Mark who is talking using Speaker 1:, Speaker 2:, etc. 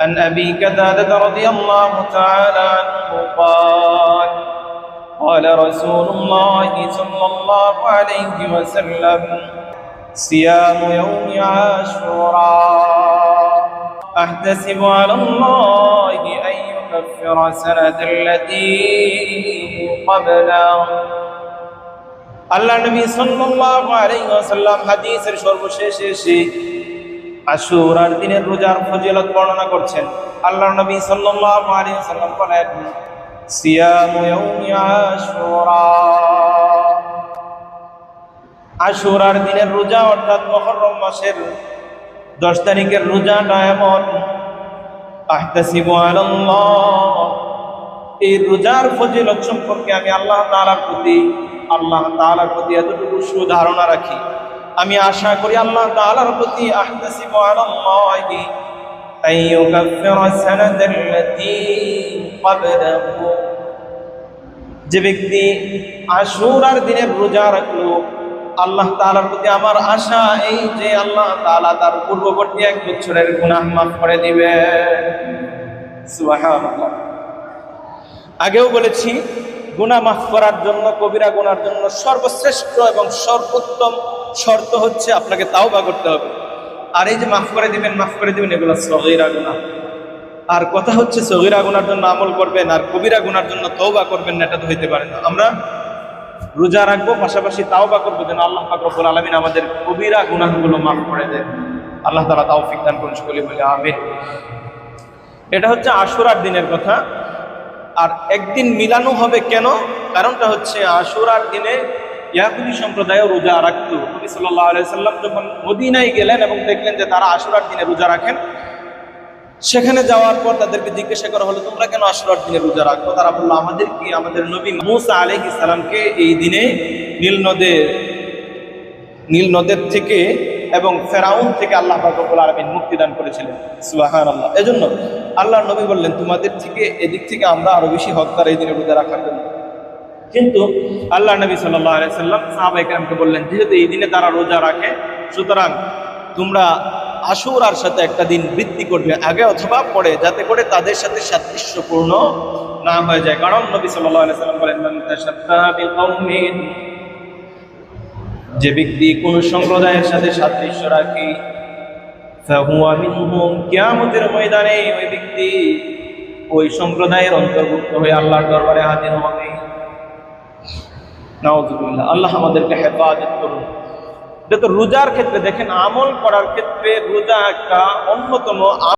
Speaker 1: عن أبي كتادة رضي الله تعالى عنه قال قال رسول الله صلى الله عليه وسلم صيام يوم عاشوراء أحتسب على الله أن يكفر سنة التي قبله আল্লাহ নবী সাল্লাল্লাহু আলাইহি ওয়াসাল্লাম হাদিসের সর্বশেষ এসে আশুরার দিনের রোজার ফজিলত বর্ণনা করছেন আল্লাহ নবী সাল্লাল্লাহু আলাইহি ওয়াসাল্লাম বলেন, সিয়ামু ইয়াউমি আশুরা। আশুরার দিনের রোজা অর্থাৎ মুহররম মাসের 10 তারিখের রোজাটা এমন, আহতাসিবু আলাল্লাহ। এই রোজার ফজিলত সম্পর্কে আমি আল্লাহ তাআলার প্রতি, আল্লাহ তাআলার প্রতি এতটুকু সুধারণা রাখি। আমি আশা করি আল্লাহ তাআলার প্রতি আহতাসিবু আলাল্লাহি আইয়ুকাফিরা সানাতাল্লাতী ক্বাবলাহু যে ব্যক্তি আশুরার দিনের রোজা রাখল, আল্লাহ তাআলার প্রতি আমার আশা এই যে আল্লাহ তাআলা তার পূর্ববর্তী এক বছরের গুনাহ মাফ করে সুবহানাল্লাহ। আগেও বলেছি, গুনাহ মাফ করার জন্য, কবিরা গুনার জন্য সর্বশ্রেষ্ঠ এবং সর্বোত্তম শর্ত হচ্ছে আপনাকে তাও বা করতে হবে। আর এই যে মাফ করে দিবেন, মাফ করে দিবেন, এগুলো সগীরা গুনাহ। আর কথা হচ্ছে সগীরা গুনার জন্য আমল করবেন, আর কবিরা গুনার জন্য তওবা করবেন না, এটা তো হইতে পারে না। আমরা রোজা রাখব, পাশাপাশি তাও বা করব, যেন আল্লাহ পাক রব্বুল আলামিন আমাদের কবিরা গুনাহগুলো মাফ করে দেন। আল্লাহ তালা তাও দান করুন সকলে বলে আমিন। এটা হচ্ছে আশুরার দিনের কথা। আর একদিন মিলানো হবে কেন? কারণটা হচ্ছে আশুরার দিনে ইয়াহুদি সম্প্রদায় রোজা রাখতো। নবী সাল্লাল্লাহু আলাইহি সাল্লাম যখন মদিনায় গেলেন এবং দেখলেন যে তারা আশুরার দিনে রোজা রাখেন, সেখানে যাওয়ার পর তাদেরকে জিজ্ঞাসা করা হলো, তোমরা কেন আশুরার দিনে রোজা রাখো? তারা বলল, আমাদের কি, আমাদের নবী মুসা আলাইহিস সালামকে এই দিনে নীল নদের নীল নদের থেকে এবং ফেরাউন থেকে আল্লাহ রব্বুল আলামিন মুক্তি দান করেছিলেন। সুবহানাল্লাহ। এজন্য আল্লাহর নবী বললেন, তোমাদের থেকে, এদিক থেকে আমরা আরও বেশি হকদার এই দিনে রোজা রাখার জন্য। কিন্তু আল্লাহ নবী আলাইহি সাল্লাম সাহাবায়ে বললেন, যেহেতু এই দিনে তারা রোজা রাখে, সুতরাং তোমরা আশুরার সাথে একটা দিন বৃদ্ধি করবে আগে অথবা পরে, যাতে করে তাদের সাথে সাদৃশ্যপূর্ণ না হয়ে যায়। কারণ নবী সাল্লাম বলেন যে ব্যক্তি কোন সম্প্রদায়ের সাথে সাদৃশ্য রাখে কিয়ামতের ময়দানে ওই ব্যক্তি ওই সম্প্রদায়ের অন্তর্ভুক্ত হয়ে আল্লাহর দরবারে হাজির হবে। নাউজুবিল্লাহ, আল্লাহ আমাদেরকে হেফাজত করুন। এটা রোজার ক্ষেত্রে দেখেন আমল করার ক্ষেত্রে রোজা একটা অন্যতম